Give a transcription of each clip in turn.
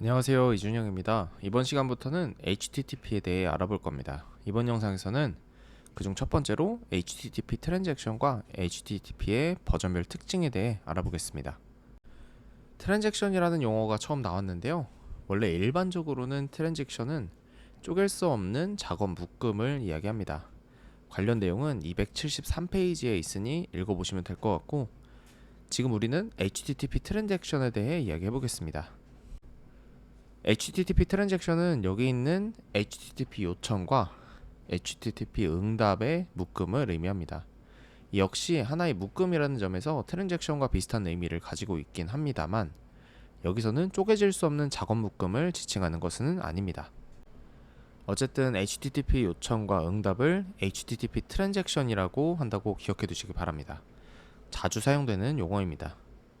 안녕하세요 이준영입니다. 이번 시간부터는 HTTP에 대해 알아볼 겁니다. 이번 영상에서는 그중 첫 번째로 HTTP 트랜잭션과 HTTP의 버전별 특징에 대해 알아보겠습니다. 트랜잭션이라는 용어가 처음 나왔는데요. 원래 일반적으로는 트랜잭션은 쪼갤 수 없는 작업 묶음을 이야기합니다. 관련 내용은 273페이지에 있으니 읽어보시면 될 것 같고 지금 우리는 HTTP 트랜잭션에 대해 이야기해 보겠습니다. HTTP 트랜잭션은 여기 있는 HTTP 요청과 HTTP 응답의 묶음을 의미합니다. 이 역시 하나의 묶음이라는 점에서 트랜잭션과 비슷한 의미를 가지고 있긴 합니다만 여기서는 쪼개질 수 없는 작업 묶음을 지칭하는 것은 아닙니다. 어쨌든 HTTP 요청과 응답을 HTTP 트랜잭션이라고 한다고 기억해 두시기 바랍니다. 자주 사용되는 용어입니다.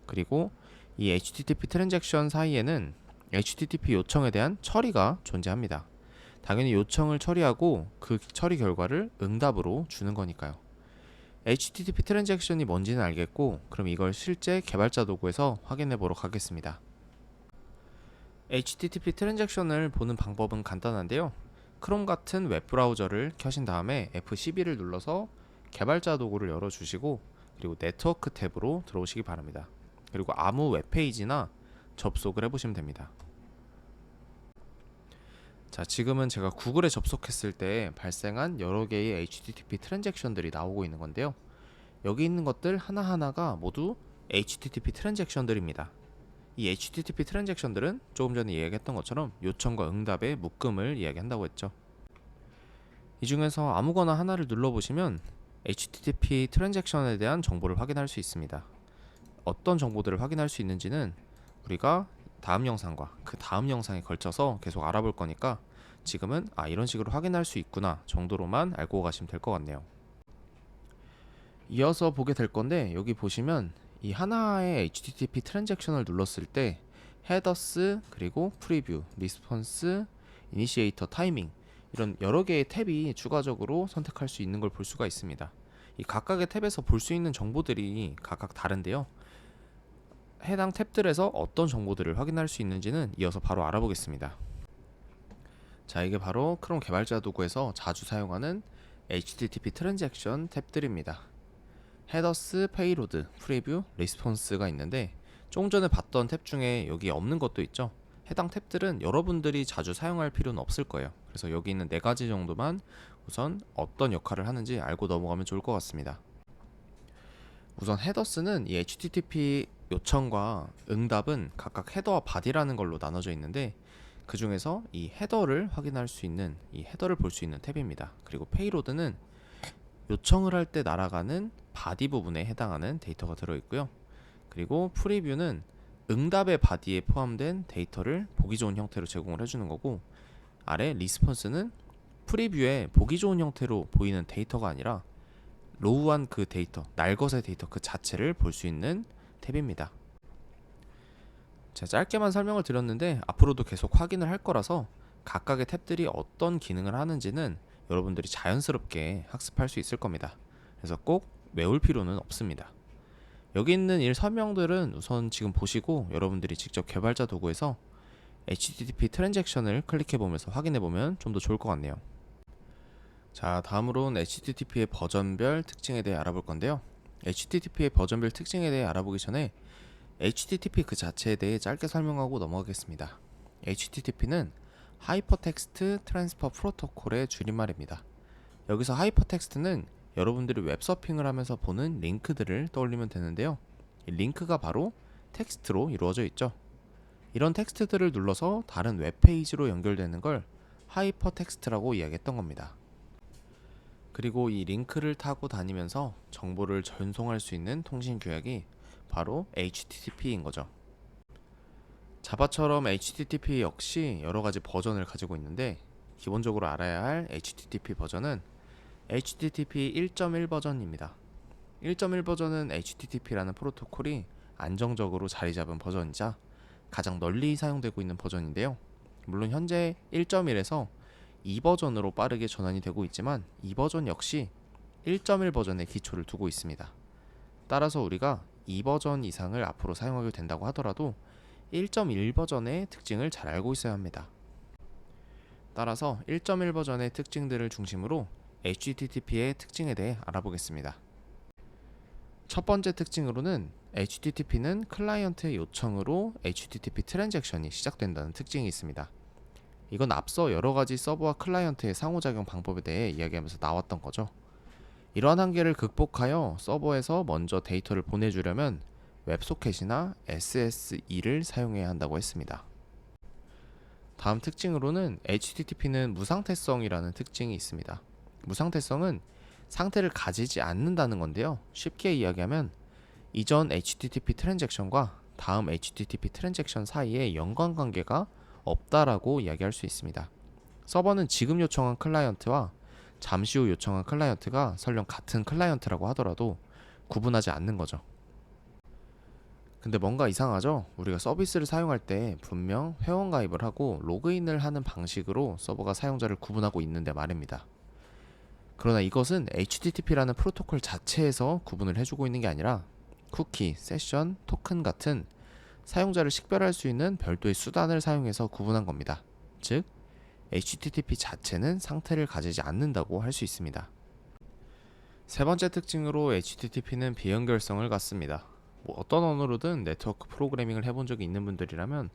그리고 이 HTTP 트랜잭션 사이에는 HTTP 요청에 대한 처리가 존재합니다. 당연히 요청을 처리하고 그 처리 결과를 응답으로 주는 거니까요. HTTP 트랜잭션이 뭔지는 알겠고 그럼 이걸 실제 개발자 도구에서 확인해 보러 가겠습니다. HTTP 트랜잭션을 보는 방법은 간단한데요. 크롬 같은 웹 브라우저를 켜신 다음에 F12를 눌러서 개발자 도구를 열어 주시고 그리고 네트워크 탭으로 들어오시기 바랍니다. 그리고 아무 웹페이지나 접속을 해보시면 됩니다. 자, 지금은 제가 구글에 접속했을 때 발생한 여러 개의 HTTP 트랜잭션들이 나오고 있는 건데요. 여기 있는 것들 하나하나가 모두 HTTP 트랜잭션들입니다. 이 HTTP 트랜잭션들은 조금 전에 이야기했던 것처럼 요청과 응답의 묶음을 이야기한다고 했죠. 이 중에서 아무거나 하나를 눌러보시면 HTTP 트랜잭션에 대한 정보를 확인할 수 있습니다. 어떤 정보들을 확인할 수 있는지는 우리가 다음 영상과 그 다음 영상에 걸쳐서 계속 알아볼 거니까 지금은 아 이런 식으로 확인할 수 있구나 정도로만 알고 가시면 될 것 같네요. 이어서 보게 될 건데 여기 보시면 이 하나의 HTTP 트랜잭션을 눌렀을 때 헤더스 그리고 프리뷰, 리스폰스, 이니시에이터 타이밍 이런 여러 개의 탭이 추가적으로 선택할 수 있는 걸 볼 수가 있습니다. 이 각각의 탭에서 볼 수 있는 정보들이 각각 다른데요. 해당 탭들에서 어떤 정보들을 확인할 수 있는지는 이어서 바로 알아보겠습니다. 자, 이게 바로 크롬 개발자 도구에서 자주 사용하는 HTTP 트랜잭션 탭들입니다. 헤더스, 페이로드, 프리뷰, 리스폰스가 있는데 조금 전에 봤던 탭 중에 여기 없는 것도 있죠. 해당 탭들은 여러분들이 자주 사용할 필요는 없을 거예요. 그래서 여기 있는 네 가지 정도만 우선 어떤 역할을 하는지 알고 넘어가면 좋을 것 같습니다. 우선 헤더스는 이 HTTP 요청과 응답은 각각 헤더와 바디라는 걸로 나눠져 있는데 그 중에서 이 헤더를 확인할 수 있는 이 헤더를 볼 수 있는 탭입니다. 그리고 페이로드는 요청을 할 때 날아가는 바디 부분에 해당하는 데이터가 들어 있고요. 그리고 프리뷰는 응답의 바디에 포함된 데이터를 보기 좋은 형태로 제공을 해주는 거고 아래 리스폰스는 프리뷰에 보기 좋은 형태로 보이는 데이터가 아니라 로우한 그 데이터, 날것의 데이터 그 자체를 볼 수 있는 탭입니다. 자, 짧게만 설명을 드렸는데 앞으로도 계속 확인을 할 거라서 각각의 탭들이 어떤 기능을 하는지는 여러분들이 자연스럽게 학습할 수 있을 겁니다. 그래서 꼭 외울 필요는 없습니다. 여기 있는 일 설명들은 우선 지금 보시고 여러분들이 직접 개발자 도구에서 HTTP 트랜잭션을 클릭해 보면서 확인해 보면 좀 더 좋을 것 같네요. 자, 다음으로는 HTTP의 버전별 특징에 대해 알아볼 건데요. HTTP의 버전별 특징에 대해 알아보기 전에 HTTP 그 자체에 대해 짧게 설명하고 넘어가겠습니다. HTTP는 하이퍼텍스트 트랜스퍼 프로토콜의 줄임말입니다. 여기서 하이퍼텍스트는 여러분들이 웹서핑을 하면서 보는 링크들을 떠올리면 되는데요. 이 링크가 바로 텍스트로 이루어져 있죠. 이런 텍스트들을 눌러서 다른 웹페이지로 연결되는 걸 하이퍼텍스트라고 이야기했던 겁니다. 그리고 이 링크를 타고 다니면서 정보를 전송할 수 있는 통신 규약이 바로 HTTP인 거죠. 자바처럼 HTTP 역시 여러 가지 버전을 가지고 있는데 기본적으로 알아야 할 HTTP 버전은 HTTP 1.1 버전입니다. 1.1 버전은 HTTP라는 프로토콜이 안정적으로 자리 잡은 버전이자 가장 널리 사용되고 있는 버전인데요. 물론 현재 1.1에서 2 버전으로 빠르게 전환이 되고 있지만 이 버전 역시 1.1 버전의 기초를 두고 있습니다. 따라서 우리가 2 버전 이상을 앞으로 사용하게 된다고 하더라도 1.1 버전의 특징을 잘 알고 있어야 합니다. 따라서 1.1 버전의 특징들을 중심으로 HTTP의 특징에 대해 알아보겠습니다. 첫 번째 특징으로는 HTTP는 클라이언트의 요청으로 HTTP 트랜잭션이 시작된다는 특징이 있습니다. 이건 앞서 여러 가지 서버와 클라이언트의 상호작용 방법에 대해 이야기하면서 나왔던 거죠. 이러한 한계를 극복하여 서버에서 먼저 데이터를 보내주려면 웹소켓이나 SSE를 사용해야 한다고 했습니다. 다음 특징으로는 HTTP는 무상태성이라는 특징이 있습니다. 무상태성은 상태를 가지지 않는다는 건데요. 쉽게 이야기하면 이전 HTTP 트랜잭션과 다음 HTTP 트랜잭션 사이에 연관관계가 없다라고 이야기할 수 있습니다. 서버는 지금 요청한 클라이언트와 잠시 후 요청한 클라이언트가 설령 같은 클라이언트라고 하더라도 구분하지 않는 거죠. 근데 뭔가 이상하죠? 우리가 서비스를 사용할 때 분명 회원 가입을 하고 로그인을 하는 방식으로 서버가 사용자를 구분하고 있는데 말입니다. 그러나 이것은 HTTP라는 프로토콜 자체에서 구분을 해주고 있는 게 아니라 쿠키, 세션, 토큰 같은 사용자를 식별할 수 있는 별도의 수단을 사용해서 구분한 겁니다. 즉, HTTP 자체는 상태를 가지지 않는다고 할 수 있습니다. 세 번째 특징으로 HTTP는 비연결성을 갖습니다. 뭐 어떤 언어로든 네트워크 프로그래밍을 해본 적이 있는 분들이라면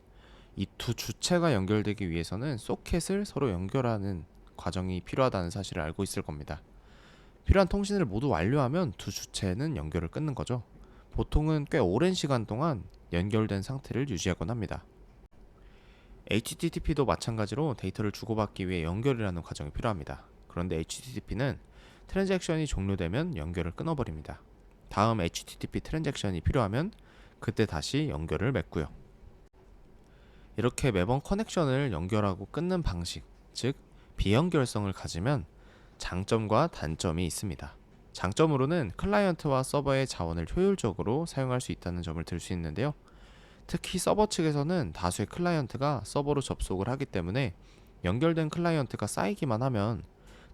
이 두 주체가 연결되기 위해서는 소켓을 서로 연결하는 과정이 필요하다는 사실을 알고 있을 겁니다. 필요한 통신을 모두 완료하면 두 주체는 연결을 끊는 거죠. 보통은 꽤 오랜 시간 동안 연결된 상태를 유지하곤 합니다. HTTP도 마찬가지로 데이터를 주고받기 위해 연결이라는 과정이 필요합니다. 그런데 HTTP는 트랜잭션이 종료되면 연결을 끊어버립니다. 다음 HTTP 트랜잭션이 필요하면 그때 다시 연결을 맺고요. 이렇게 매번 커넥션을 연결하고 끊는 방식, 즉 비연결성을 가지면 장점과 단점이 있습니다. 장점으로는 클라이언트와 서버의 자원을 효율적으로 사용할 수 있다는 점을 들 수 있는데요. 특히 서버 측에서는 다수의 클라이언트가 서버로 접속을 하기 때문에 연결된 클라이언트가 쌓이기만 하면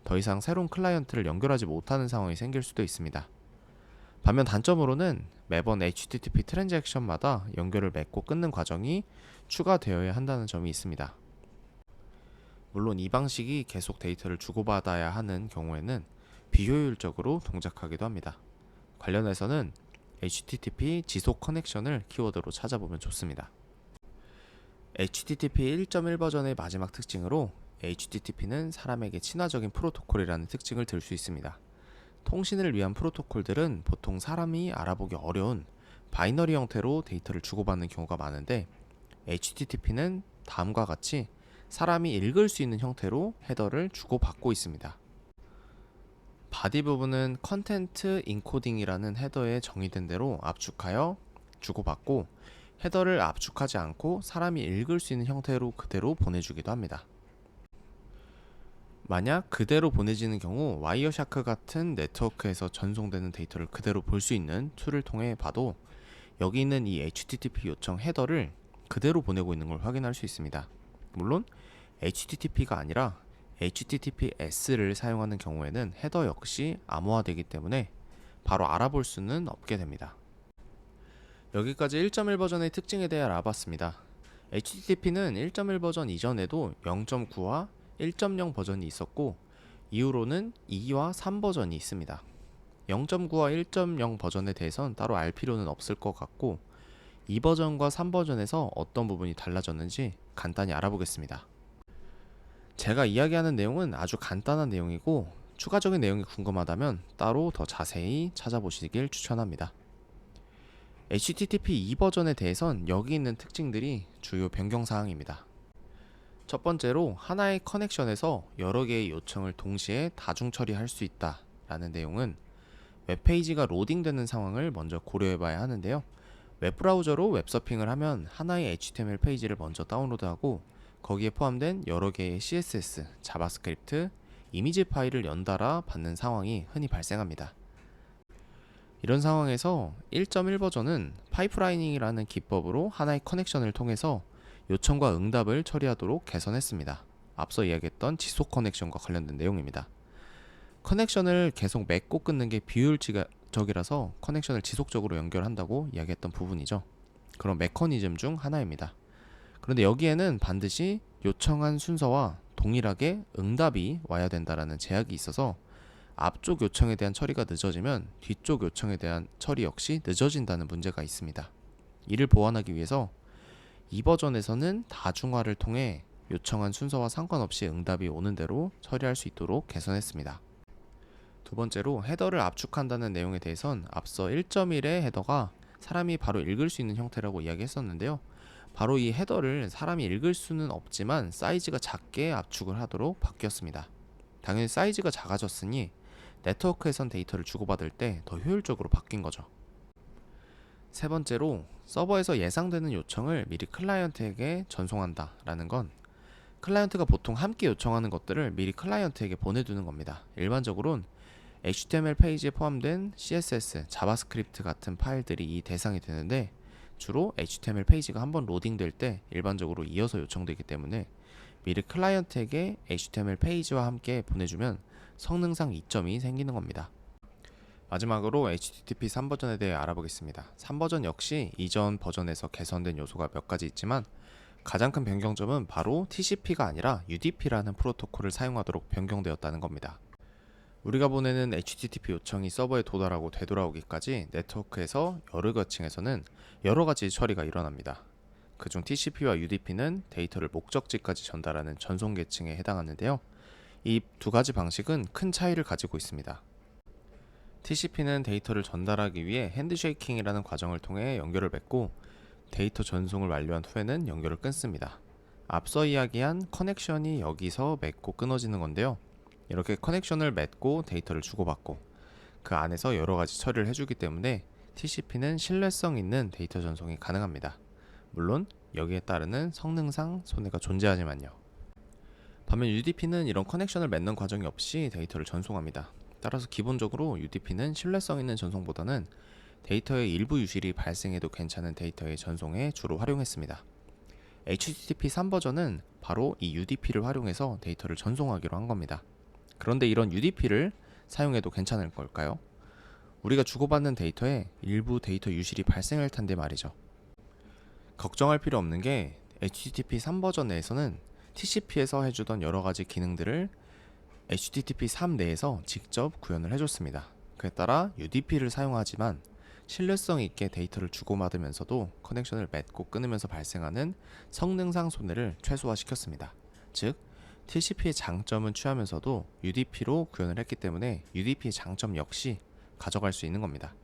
더 이상 새로운 클라이언트를 연결하지 못하는 상황이 생길 수도 있습니다. 반면 단점으로는 매번 HTTP 트랜잭션마다 연결을 맺고 끊는 과정이 추가되어야 한다는 점이 있습니다. 물론 이 방식이 계속 데이터를 주고받아야 하는 경우에는 비효율적으로 동작하기도 합니다. 관련해서는 HTTP 지속 커넥션을 키워드로 찾아보면 좋습니다. HTTP 1.1 버전의 마지막 특징으로 HTTP는 사람에게 친화적인 프로토콜이라는 특징을 들 수 있습니다. 통신을 위한 프로토콜들은 보통 사람이 알아보기 어려운 바이너리 형태로 데이터를 주고받는 경우가 많은데 HTTP는 다음과 같이 사람이 읽을 수 있는 형태로 헤더를 주고받고 있습니다. 바디 부분은 컨텐트 인코딩이라는 헤더에 정의된 대로 압축하여 주고받고 헤더를 압축하지 않고 사람이 읽을 수 있는 형태로 그대로 보내주기도 합니다. 만약 그대로 보내지는 경우 와이어샤크 같은 네트워크에서 전송되는 데이터를 그대로 볼 수 있는 툴을 통해 봐도 여기 있는 이 HTTP 요청 헤더를 그대로 보내고 있는 걸 확인할 수 있습니다. 물론 HTTP가 아니라 HTTPS를 사용하는 경우에는 헤더 역시 암호화되기 때문에 바로 알아볼 수는 없게 됩니다. 여기까지 1.1 버전의 특징에 대해 알아봤습니다. HTTP는 1.1 버전 이전에도 0.9와 1.0 버전이 있었고 이후로는 2와 3 버전이 있습니다. 0.9와 1.0 버전에 대해선 따로 알 필요는 없을 것 같고 2 버전과 3 버전에서 어떤 부분이 달라졌는지 간단히 알아보겠습니다. 제가 이야기하는 내용은 아주 간단한 내용이고 추가적인 내용이 궁금하다면 따로 더 자세히 찾아보시길 추천합니다. HTTP 2 버전에 대해선 여기 있는 특징들이 주요 변경 사항입니다. 첫 번째로 하나의 커넥션에서 여러 개의 요청을 동시에 다중 처리할 수 있다라는 내용은 웹페이지가 로딩되는 상황을 먼저 고려해 봐야 하는데요. 웹브라우저로 웹서핑을 하면 하나의 HTML 페이지를 먼저 다운로드하고 거기에 포함된 여러 개의 CSS, 자바스크립트, 이미지 파일을 연달아 받는 상황이 흔히 발생합니다. 이런 상황에서 1.1 버전은 파이프라이닝이라는 기법으로 하나의 커넥션을 통해서 요청과 응답을 처리하도록 개선했습니다. 앞서 이야기했던 지속 커넥션과 관련된 내용입니다. 커넥션을 계속 맺고 끊는 게 비효율적이라서 커넥션을 지속적으로 연결한다고 이야기했던 부분이죠. 그런 메커니즘 중 하나입니다. 그런데 여기에는 반드시 요청한 순서와 동일하게 응답이 와야 된다라는 제약이 있어서 앞쪽 요청에 대한 처리가 늦어지면 뒤쪽 요청에 대한 처리 역시 늦어진다는 문제가 있습니다. 이를 보완하기 위해서 이 버전에서는 다중화를 통해 요청한 순서와 상관없이 응답이 오는 대로 처리할 수 있도록 개선했습니다. 두 번째로 헤더를 압축한다는 내용에 대해선 앞서 1.1의 헤더가 사람이 바로 읽을 수 있는 형태라고 이야기했었는데요. 바로 이 헤더를 사람이 읽을 수는 없지만 사이즈가 작게 압축을 하도록 바뀌었습니다. 당연히 사이즈가 작아졌으니 네트워크에선 데이터를 주고받을 때 더 효율적으로 바뀐 거죠. 세 번째로 서버에서 예상되는 요청을 미리 클라이언트에게 전송한다 라는 건 클라이언트가 보통 함께 요청하는 것들을 미리 클라이언트에게 보내두는 겁니다. 일반적으로는 HTML 페이지에 포함된 CSS, 자바스크립트 같은 파일들이 이 대상이 되는데 주로 HTML 페이지가 한번 로딩될 때 일반적으로 이어서 요청되기 때문에 미리 클라이언트에게 HTML 페이지와 함께 보내주면 성능상 이점이 생기는 겁니다. 마지막으로 HTTP 3버전에 대해 알아보겠습니다. 3버전 역시 이전 버전에서 개선된 요소가 몇 가지 있지만 가장 큰 변경점은 바로 TCP가 아니라 UDP라는 프로토콜을 사용하도록 변경되었다는 겁니다. 우리가 보내는 HTTP 요청이 서버에 도달하고 되돌아오기까지 네트워크에서 여러 계층에서는 여러 가지 처리가 일어납니다. 그중 TCP와 UDP는 데이터를 목적지까지 전달하는 전송 계층에 해당하는데요. 이 두 가지 방식은 큰 차이를 가지고 있습니다. TCP는 데이터를 전달하기 위해 핸드쉐이킹이라는 과정을 통해 연결을 맺고 데이터 전송을 완료한 후에는 연결을 끊습니다. 앞서 이야기한 커넥션이 여기서 맺고 끊어지는 건데요. 이렇게 커넥션을 맺고 데이터를 주고받고 그 안에서 여러 가지 처리를 해주기 때문에 TCP는 신뢰성 있는 데이터 전송이 가능합니다. 물론 여기에 따르는 성능상 손해가 존재하지만요. 반면 UDP는 이런 커넥션을 맺는 과정이 없이 데이터를 전송합니다. 따라서 기본적으로 UDP는 신뢰성 있는 전송보다는 데이터의 일부 유실이 발생해도 괜찮은 데이터의 전송에 주로 활용했습니다. HTTP 3버전은 바로 이 UDP를 활용해서 데이터를 전송하기로 한 겁니다. 그런데 이런 UDP를 사용해도 괜찮을 걸까요? 우리가 주고받는 데이터에 일부 데이터 유실이 발생할 텐데 말이죠. 걱정할 필요 없는 게 HTTP 3버전 내에서는 TCP에서 해주던 여러 가지 기능들을 HTTP 3 내에서 직접 구현을 해줬습니다. 그에 따라 UDP를 사용하지만 신뢰성 있게 데이터를 주고받으면서도 커넥션을 맺고 끊으면서 발생하는 성능상 손해를 최소화시켰습니다. 즉, TCP의 장점은 취하면서도 UDP로 구현을 했기 때문에 UDP의 장점 역시 가져갈 수 있는 겁니다.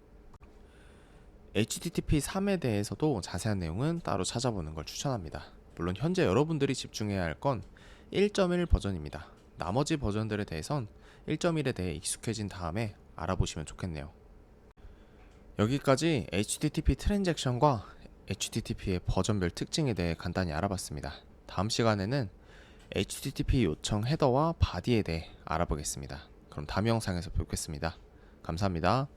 HTTP 3에 대해서도 자세한 내용은 따로 찾아보는 걸 추천합니다. 물론 현재 여러분들이 집중해야 할 건 1.1 버전입니다. 나머지 버전들에 대해선 1.1에 대해 익숙해진 다음에 알아보시면 좋겠네요. 여기까지 HTTP 트랜잭션과 HTTP의 버전별 특징에 대해 간단히 알아봤습니다. 다음 시간에는 HTTP 요청 헤더와 바디에 대해 알아보겠습니다. 그럼 다음 영상에서 뵙겠습니다. 감사합니다.